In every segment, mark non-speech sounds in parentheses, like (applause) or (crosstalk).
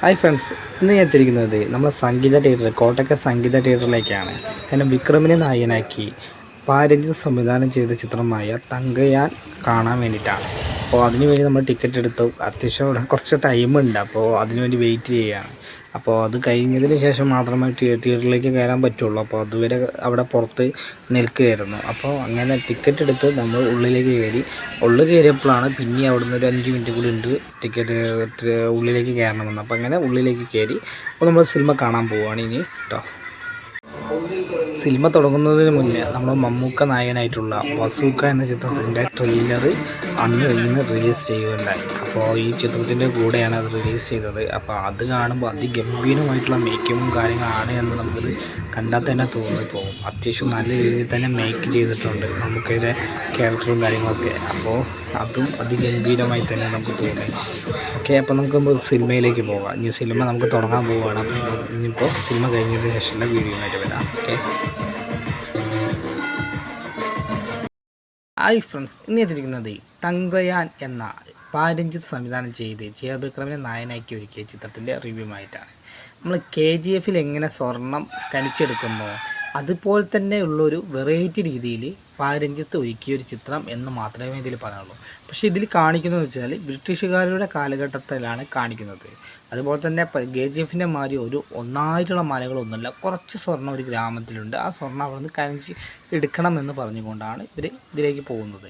Hi friends ഇന്ന് ഞാൻ എത്തിയിരിക്കുന്നത് നമ്മുടെ സംഗീത തിയേറ്റർ കോട്ടക്ക സംഗീത തിയേറ്ററിലേക്കാണ് കാരണം വിക്രമിനെ നായകനാക്കി. പാരഞ്ജിത്ത് സംവിധാനം ചെയ്ത ചിത്രമായ തങ്കയാൻ കാണാൻ വേണ്ടിയിട്ടാണ്. അപ്പോൾ അതിന് വേണ്ടി നമ്മൾ ടിക്കറ്റ് എടുത്തു. അത്യാവശ്യം കുറച്ച് ടൈമുണ്ട് അപ്പോൾ അതിന് വേണ്ടി വെയിറ്റ് ചെയ്യുകയാണ്. അപ്പോൾ അത് കഴിഞ്ഞതിന് ശേഷം മാത്രമേ തിയേറ്ററിലേക്ക് കയറാൻ പറ്റുള്ളൂ. അപ്പോൾ അതുവരെ അവിടെ പുറത്ത് നിൽക്കുകയായിരുന്നു. അപ്പോൾ അങ്ങനെ ടിക്കറ്റ് എടുത്ത് നമ്മൾ ഉള്ളിലേക്ക് കയറി. ഉള്ളിൽ കയറിയപ്പോഴാണ് പിന്നെ അവിടുന്ന് ഒരു അഞ്ച് മിനിറ്റ് കൂടി ഉണ്ട് ടിക്കറ്റ് ഉള്ളിലേക്ക് കയറണമെന്ന്. അപ്പോൾ അങ്ങനെ ഉള്ളിലേക്ക് കയറി. അപ്പോൾ നമ്മൾ സിനിമ കാണാൻ പോവുകയാണ് ഇനി. കേട്ടോ സിനിമ തുടങ്ങുന്നതിന് മുന്നേ നമ്മൾ മമ്മൂക്ക നായകനായിട്ടുള്ള വസൂക്ക എന്ന ചിത്രത്തിന്റെ ട്രെയിലർ അന്ന് ഇന്ന് റിലീസ് ചെയ്യുകയുണ്ടായി. അപ്പോൾ ഈ ചിത്രത്തിന്റെ കൂടെയാണ് അത് റിലീസ് ചെയ്തത്. അപ്പോൾ അത് കാണുമ്പോൾ അതിഗംഭീരമായിട്ടുള്ള മേക്കിങ്ങും കാര്യങ്ങളാണ് എന്ന് നമുക്കത് കണ്ടാൽ തന്നെ തോന്നിപ്പോകും അത്യാവശ്യം നല്ല രീതിയിൽ തന്നെ മേക്ക് ചെയ്തിട്ടുണ്ട് നമുക്കതിന്റെ ക്യാരക്ടറും കാര്യങ്ങളൊക്കെ. അപ്പോൾ അതും അതിഗംഭീരമായി തന്നെ നമുക്ക് തോന്നി. ഓക്കെ അപ്പോൾ നമുക്ക് സിനിമയിലേക്ക് പോകാം. ഇനി സിനിമ നമുക്ക് തുടങ്ങാൻ പോവുകയാണ് അപ്പോൾ ഇനിയിപ്പോൾ സിനിമ കഴിഞ്ഞതിന് ശേഷമുള്ള ആയിട്ട് വരാം. ഓക്കെ. ഹായ് ഫ്രണ്ട്സ് ഇന്ന് എത്തിയിരിക്കുന്നത് തങ്കയാൻ എന്ന പാരഞ്ജിത്ത് സംവിധാനം ചെയ്ത് ജയബിക്രമിനെ നായനാക്കി ഒരുക്കിയ ചിത്രത്തിന്റെ റിവ്യൂമായിട്ടാണ്. നമ്മൾ കെ ജി എഫിൽ എങ്ങനെ സ്വർണം കനിച്ചെടുക്കുന്നോ അതുപോലെ തന്നെ ഉള്ളൊരു വെറൈറ്റി രീതിയിൽ പാരഞ്ജിത്ത് ഒരുക്കിയ ഒരു ചിത്രം എന്ന് മാത്രമേ ഇതിൽ പറയാനുള്ളൂ. പക്ഷേ ഇതിൽ കാണിക്കുന്നത് വെച്ചാൽ ബ്രിട്ടീഷുകാരുടെ കാലഘട്ടത്തിലാണ് കാണിക്കുന്നത്. അതുപോലെ തന്നെ കെ ജി എഫിന്റെ മാതിരി ഒരു ഒന്നായിട്ടുള്ള മലകളൊന്നുമില്ല കുറച്ച് സ്വർണം ഒരു ഗ്രാമത്തിലുണ്ട്. ആ സ്വർണം അവിടെ നിന്ന് കനിച്ച് എടുക്കണമെന്ന് പറഞ്ഞുകൊണ്ടാണ് ഇവർ ഇതിലേക്ക് പോകുന്നത്.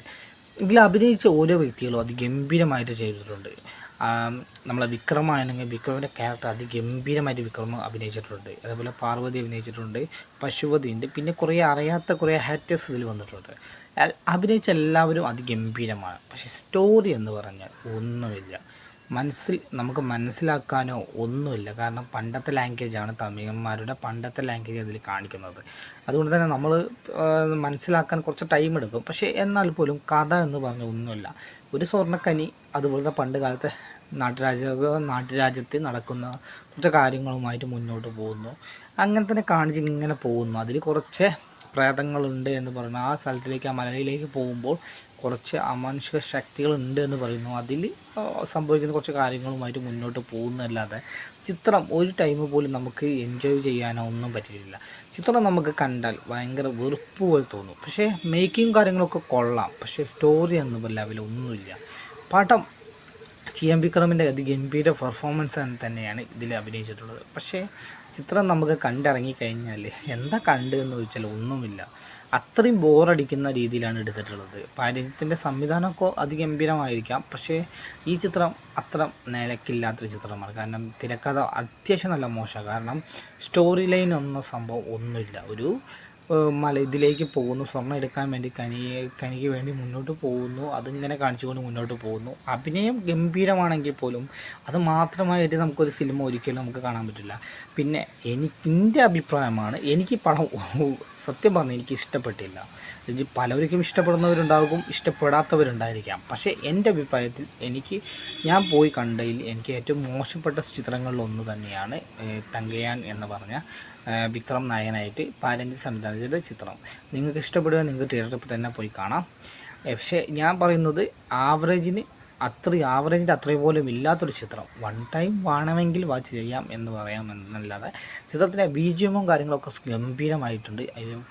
ഇതിൽ അഭിനയിച്ച ഓരോ വ്യക്തികളും അത് ഗംഭീരമായിട്ട് ചെയ്തിട്ടുണ്ട്. നമ്മളെ വിക്രമാണെങ്കിൽ വിക്രമിന്റെ ക്യാരക്ടർ അതിഗംഭീരമായിട്ട് വിക്രം അഭിനയിച്ചിട്ടുണ്ട്. അതേപോലെ പാർവതി അഭിനയിച്ചിട്ടുണ്ട് പശുപതി ഉണ്ട് പിന്നെ കുറേ അറിയാത്ത കുറേ ഹാറ്റേഴ്സ് ഇതിൽ വന്നിട്ടുണ്ട്. അഭിനയിച്ച എല്ലാവരും അതിഗംഭീരമാണ്. പക്ഷേ സ്റ്റോറി എന്ന് പറഞ്ഞാൽ ഒന്നുമില്ല. മനസ്സിൽ നമുക്ക് മനസ്സിലാക്കാനോ ഒന്നുമില്ല. കാരണം പണ്ടത്തെ ലാംഗ്വേജാണ് തമിഴന്മാരുടെ പണ്ടത്തെ ലാംഗ്വേജ് അതിൽ കാണിക്കുന്നത്. അതുകൊണ്ട് തന്നെ നമ്മൾ മനസ്സിലാക്കാൻ കുറച്ച് ടൈം എടുക്കും. പക്ഷേ എന്നാൽ പോലും കഥ എന്ന് പറഞ്ഞ ഒന്നുമില്ല. ഒരു സ്വർണക്കനി അതുപോലത്തെ പണ്ട് കാലത്തെ നാട്ടുരാജ നാട്ടുരാജ്യത്ത് നടക്കുന്ന കുറച്ച് കാര്യങ്ങളുമായിട്ട് മുന്നോട്ട് പോകുന്നു. അങ്ങനെ തന്നെ കാണിച്ച് ഇങ്ങനെ പോകുന്നു. അതിൽ കുറച്ച് പ്രേതങ്ങളുണ്ട് എന്ന് പറയുന്നു. ആ സ്ഥലത്തിലേക്ക് ആ മലയിലേക്ക് പോകുമ്പോൾ കുറച്ച് അമാനുഷിക ശക്തികളുണ്ട് എന്ന് പറയുന്നു. അതിൽ സംഭവിക്കുന്ന കുറച്ച് കാര്യങ്ങളുമായിട്ട് മുന്നോട്ട് പോകുന്നതല്ലാതെ ചിത്രം ഒരു ടൈം പോലും നമുക്ക് എൻജോയ് ചെയ്യാനോ ഒന്നും പറ്റിയിട്ടില്ല. ചിത്രം നമുക്ക് കണ്ടാൽ ഭയങ്കര വെറുപ്പ് പോലെ തോന്നും. പക്ഷേ മേക്കിംഗ് കാര്യങ്ങളൊക്കെ കൊള്ളാം. പക്ഷേ സ്റ്റോറി എന്ന ലെവൽ ഒന്നുമില്ല. പടം ടി എം വിക്രമിന്റെ അതിഗംഭീര പെർഫോമൻസ് തന്നെയാണ് ഇതിൽ അഭിനയിച്ചിട്ടുള്ളത്. പക്ഷേ ചിത്രം നമുക്ക് കണ്ടിറങ്ങിക്കഴിഞ്ഞാൽ എന്താ കണ്ട് എന്ന് ചോദിച്ചാൽ ഒന്നുമില്ല. അത്രയും ബോറടിക്കുന്ന രീതിയിലാണ് എടുത്തിട്ടുള്ളത്. പാരജ്യത്തിന്റെ സംവിധാനമൊക്കെ അതിഗംഭീരമായിരിക്കാം. പക്ഷേ ഈ ചിത്രം അത്ര നിലക്കില്ലാത്തൊരു ചിത്രമാണ്. കാരണം തിരക്കഥ അത്യാവശ്യം നല്ല മോശമാണ്. കാരണം സ്റ്റോറി ലൈൻ എന്ന സംഭവം ഒന്നുമില്ല. ഒരു മല ഇതിലേക്ക് പോകുന്നു. സ്വർണം എടുക്കാൻ വേണ്ടി കനി കനിക്ക് വേണ്ടി മുന്നോട്ട് പോകുന്നു. അതിങ്ങനെ കാണിച്ചുകൊണ്ട് മുന്നോട്ട് പോകുന്നു. അഭിനയം ഗംഭീരമാണെങ്കിൽ പോലും അത് മാത്രമായിട്ട് നമുക്കൊരു സിനിമ ഒരിക്കലും നമുക്ക് കാണാൻ പറ്റില്ല. പിന്നെ എനിക്ക് എന്റെ അഭിപ്രായമാണ് എനിക്ക് പടം (laughs) സത്യം പറഞ്ഞാൽ എനിക്ക് ഇഷ്ടപ്പെട്ടില്ല. ഇത് പലവർക്കും ഇഷ്ടപ്പെടുന്നവരുണ്ടാകും ഇഷ്ടപ്പെടാത്തവരുണ്ടായിരിക്കാം. പക്ഷേ എന്റെ അഭിപ്രായത്തിൽ എനിക്ക് ഞാൻ പോയി കണ്ടതിൽ എനിക്ക് ഏറ്റവും മോശപ്പെട്ട ചിത്രങ്ങളിലൊന്ന് തന്നെയാണ് തങ്കയാൻ എന്ന് പറഞ്ഞ വിക്രം നായകനായിട്ട് പാരഞ്ചി സംവിധാനം ചെയ്ത ചിത്രം. നിങ്ങൾക്ക് ഇഷ്ടപ്പെടുക നിങ്ങൾക്ക് തിയേറ്ററിൽ തന്നെ പോയി കാണാം. പക്ഷേ ഞാൻ പറയുന്നത് ആവറേജിന് അത്ര ആവറേജിന്റെ അത്രയും പോലും ഇല്ലാത്തൊരു ചിത്രം. വൺ ടൈം വേണമെങ്കിൽ വാച്ച് ചെയ്യാം എന്ന് പറയാം എന്നല്ലാതെ. ചിത്രത്തിലെ ബീജിയമും കാര്യങ്ങളൊക്കെ ഗംഭീരമായിട്ടുണ്ട്.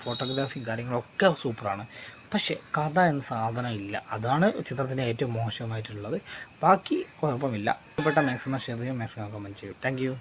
ഫോട്ടോഗ്രാഫിയും കാര്യങ്ങളൊക്കെ സൂപ്പറാണ്. പക്ഷേ കഥ എന്ന സാധനം ഇല്ല. അതാണ് ചിത്രത്തിന്റെ ഏറ്റവും മോശമായിട്ടുള്ളത്. ബാക്കി കുഴപ്പമില്ല. ഇഷ്ടപ്പെട്ട മാക്സിമം ഷെയർ ചെയ്യും മാക്സിമം കമന്റ് ചെയ്യും. താങ്ക്